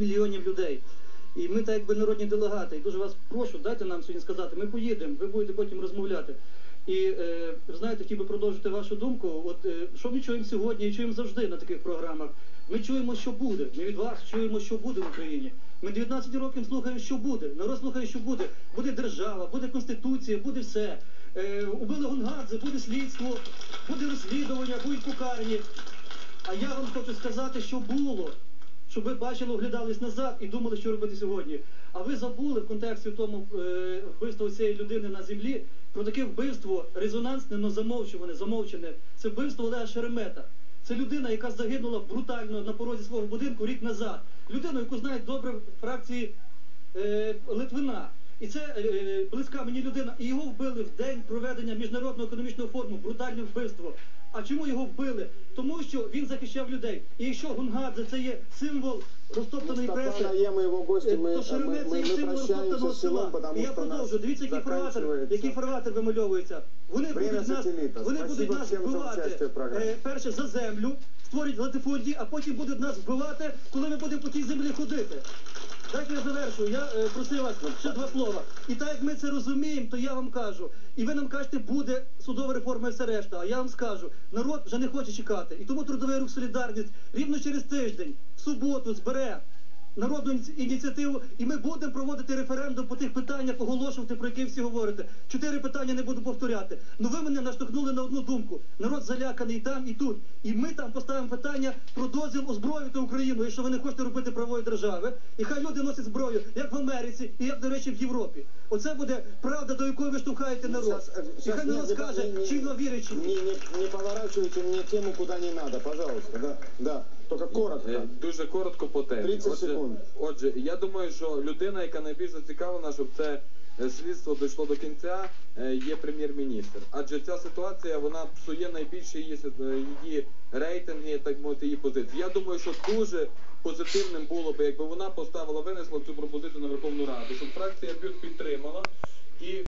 мільйонів людей. І ми, так якби народні делегати, і дуже вас прошу, дайте нам сьогодні сказати, ми поїдемо, ви будете потім розмовляти. І е, знаєте, хотів би продовжити вашу думку. От е, що ми чуємо сьогодні і чуємо завжди на таких програмах. Ми чуємо, що буде. Ми від вас чуємо, що буде в Україні. Ми 19 років слухаємо, що буде. Народ слухає, що буде. Буде держава, буде конституція, буде все. Е, убили Гонгадзе, буде слідство, буде розслідування, будуть покарані. А я вам хочу сказати, що було. Щоб ви бачили, оглядались назад і думали, що робити сьогодні. А ви забули в контексті тому е, вбивства цієї людини на землі про таке вбивство резонансне, но замовчуване, замовчене. Це вбивство Олега Шеремета. Це людина, яка загинула брутально на порозі свого будинку рік назад. Людину, яку знають добре фракції е, Литвина. І це е, близька мені людина. І його вбили в день проведення міжнародного економічного форуму. Брутальне вбивство. А чому його вбили? Тому що він захищав людей. І якщо Гунгадзе це є символ розтоптаної Мустафа преси, Наем и его гости, е, мы, то мы, Шеремет це мы, є мы символ прощаемся розтоптаного с села. селом, потому І я что у нас продовжую. Дивіться, який фарватер, заканчивается який фарватер вимальовується. Вони Время будуть нас, сателлита. вони Спасибо будуть нас всем за вбивати участие в программе. е, перше за землю, створять латифундії, а потім будуть нас вбивати, коли ми будемо по тій землі ходити. Так я завершую. Я е, просив вас ще два слова. І так як ми це розуміємо, то я вам кажу. І ви нам кажете, буде судова реформа і все решта. А я вам скажу, народ вже не хоче чекати. І тому трудовий рух солідарність рівно через тиждень, в суботу, збере народну ініціативу, і ми будемо проводити референдум по тих питаннях, оголошувати, про які всі говорите. Чотири питання не буду повторяти. Ну ви мене наштовхнули на одну думку. Народ заляканий і там, і тут. І ми там поставимо питання про дозвіл озброїти Україну, якщо ви не хочете робити правої держави. І хай люди носять зброю, як в Америці, і як, до речі, в Європі. Оце буде правда, до якої ви штовхаєте народ. Э, І хай народ скаже, чи вірить, чи Не, ні. не, не поворачивайте мне тему куда не надо, пожалуйста. Да, да. Коротко. Е, Дуже коротко по темі. 30 Отже, секунд. отже, я думаю, що людина, яка найбільш зацікавлена, щоб це е, слідство дійшло до кінця, е, є прем'єр-міністр. Адже ця ситуація вона псує найбільше її, си- е, її рейтинги, так мовити, її позиції. Я думаю, що дуже позитивним було б, якби вона поставила, винесла цю пропозицію на Верховну Раду, щоб фракція БЮТ підтримала і